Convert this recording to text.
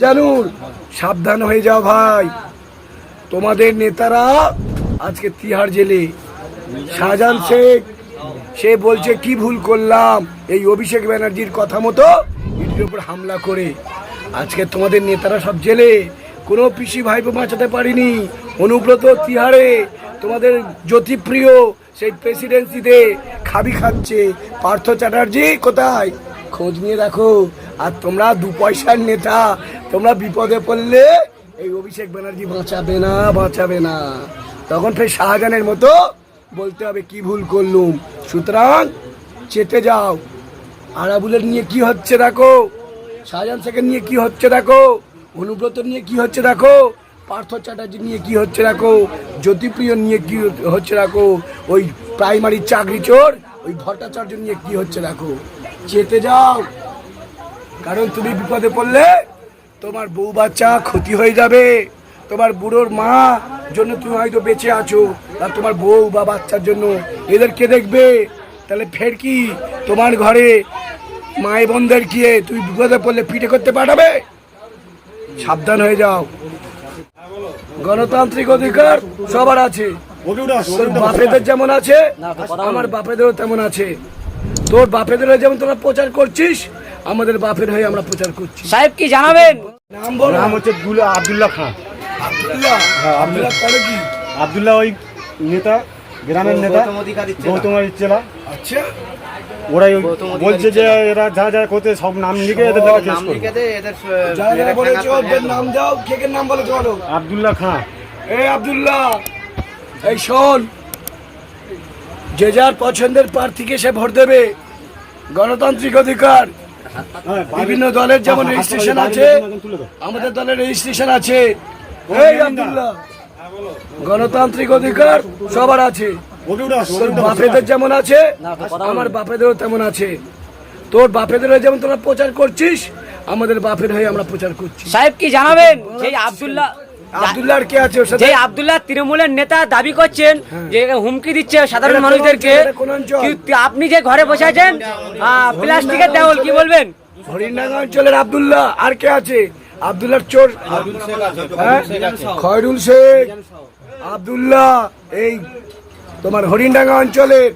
জানুন সাবধান হয়ে যাও ভাই। তোমাদের নেতারা আজকে তিহার জেলে। শাহজাহান শেখ, সে বলছে, কি ভুল করলাম? এই অভিষেক ব্যানার্জির কথা মতো ইডির উপর হামলা করে। আজকে তোমাদের নেতারা সব জেলে। কোনো পিসি ভাইপো বাঁচাতে পারিনি। অনুব্রত তিহারে, তোমাদের জ্যোতিপ্রিয়, সেই প্রেসিডেন্সিতে খাবি খাচ্ছে। পার্থ চ্যাটার্জি কোথায়? খোঁজ নিয়ে দেখো। আর তোমরা দু পয়সার নেতা, তোমরা বিপদে পড়লে এই অভিষেক ব্যানার্জি বাঁচাবে না বাঁচাবে না। তখন ফের শাহজাহানের মতো বলতে হবে, কি ভুল করলুম? সুতরাং চেতে যাও। আরাবুলের নিয়ে কি হচ্ছে দেখো? শাহজাহান শেখের নিয়ে কি হচ্ছে দেখো? অনুব্রত নিয়ে কি হচ্ছে দেখো? পার্থ চ্যাটার্জি নিয়ে কি হচ্ছে দেখো? জ্যোতিপ্রিয় নিয়ে কি হচ্ছে দেখো? ওই প্রাইমারি চাকরি চোর, ওই ভট্টাচার্য নিয়ে কি হচ্ছে দেখো? চেতে যাও। কারণ তুমি বিপদে পড়লে তোমার বউ বাচ্চা ক্ষতি হয়ে যাবে। তোমার বুড়োর মা জন্য তুমি হয়তো বেঁচে আছো আর তোমার বউ বা বাচ্চার জন্য। এদের কে দেখবে? তাহলে ফের কি? তোমার ঘরে মায়ে বোনদের গিয়ে তুমি বিপদে পড়লে পিঠে করতে পাঠাবে? সাবধান হয়ে যাও। গণতান্ত্রিক অধিকার সবার আছে। তোর বাপেদের যেমন আছে, আমার বাপেদেরও তেমন আছে। তোর বাপেদের হয়ে যেমন তোরা প্রচার করছিস আমাদের বাপের হয়ে আমরা প্রচার করছি। সাহেব কি জানাবেন? নাম বল। নাম হচ্ছে দুল আবদুল্লাহ খান। আব্দুল্লাহ? হ্যাঁ আব্দুল্লাহ। করে কি? আবদুল্লাহ ওই নেতা গ্রামের নেতা গৌতম চেলা আচ্ছা। ওরাই বলছে যে এরা যা যা করতে সব নাম লিখে এদের দ্বারা কেস করবে। নাম দাও কে কে নাম বলে? চলো আবদুল্লাহ খান। এই আব্দুল্লাহ এই শোন যে যার পছন্দের প্রার্থীকে সে ভোট দেবে। গণতান্ত্রিক অধিকার বিভিন্ন দলের যেমন রেজিস্ট্রেশন আছে আমাদের দলের রেজিস্ট্রেশন আছে। গণতান্ত্রিক অধিকার সবার আছে। তোর বাপেদের যেমন আছে আমার বাপেদেরও তেমন আছে। তোর বাপেদের হয়ে যেমন তোরা প্রচার করছিস আমাদের বাপের হয়ে আমরা প্রচার করছি। সাহেব কি জানাবেন? যে আব্দুল্লাহ আব্দুল্লাহ যে আব্দুল্লাহ তৃণমূলের নেতা দাবি করছেন যে হুমকি দিচ্ছে সাধারণ মানুষদেরকে আপনি যে ঘরে বসে আছেন? প্লাস্টিকের দেওয়াল কি বলবেন? হরিণাঙ্গা অঞ্চলের আব্দুল্লাহ আর কে আছে? আব্দুল্লাহর চোর। হ্যাঁ? খয়রুল শেখ আব্দুল্লাহ এই তোমার হরিণডাঙ্গা অঞ্চলের